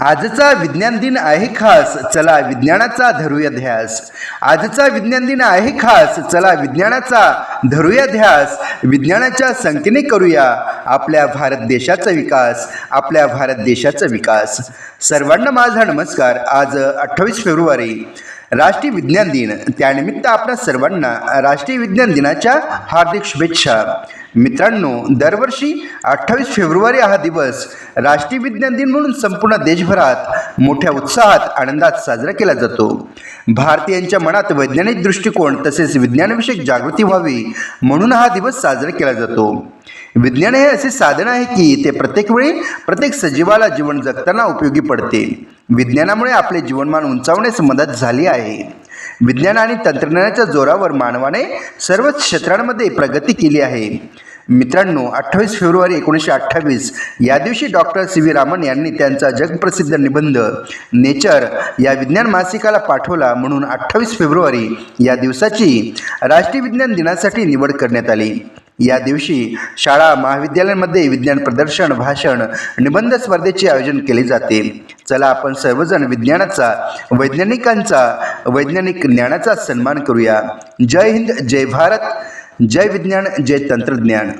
आजचा विज्ञान दिन आहे खास चला विज्ञानाचा धरूया ध्यास. आजचा विज्ञान दिन आहे खास चला विज्ञानाचा धरूया ध्यास. विज्ञानाच्या संख्येने करूया आपल्या भारत देशाचा विकास आपल्या भारत देशाचा विकास. सर्वांना माझा नमस्कार. आज अठ्ठावीस फेब्रुवारी राष्ट्रीय विज्ञान दिन. त्यानिमित्त आपल्या सर्वांना राष्ट्रीय विज्ञान दिनाच्या हार्दिक शुभेच्छा. मित्रांनो दरवर्षी अठ्ठावीस फेब्रुवारी हा दिवस राष्ट्रीय विज्ञान दिन म्हणून संपूर्ण देशभरात मोठ्या उत्साहात आनंदात साजरा केला जातो. भारतीयांच्या मनात वैज्ञानिक दृष्टिकोन तसेच विज्ञानविषयक जागृती व्हावी म्हणून हा दिवस साजरा केला जातो. विज्ञान हे असे साधन आहे की ते प्रत्येक वेळी प्रत्येक सजीवाला जीवन जगताना उपयोगी पडते. विज्ञानामुळे आपले जीवनमान उंचावण्यास मदत झाली आहे. विज्ञान आणि तंत्रज्ञानाच्या जोरावर मानवाने सर्वच क्षेत्रांमध्ये प्रगती केली आहे. मित्रांनो अठ्ठावीस फेब्रुवारी एकोणीसशे अठ्ठावीस या दिवशी डॉक्टर सी व्ही रामन यांनी त्यांचा जगप्रसिद्ध निबंध नेचर या विज्ञान मासिकाला पाठवला म्हणून अठ्ठावीस फेब्रुवारी या दिवसाची राष्ट्रीय विज्ञान दिनासाठी निवड करण्यात आली. या दिवशी शाळा महाविद्यालयांमध्ये विज्ञान प्रदर्शन भाषण निबंध स्पर्धेचे आयोजन केले जाते. चला आपण सर्वजण विज्ञानाचा वैज्ञानिकांचा वैज्ञानिक ज्ञानाचा सन्मान करूया. जय हिंद जय भारत जय विज्ञान जय तंत्रज्ञान.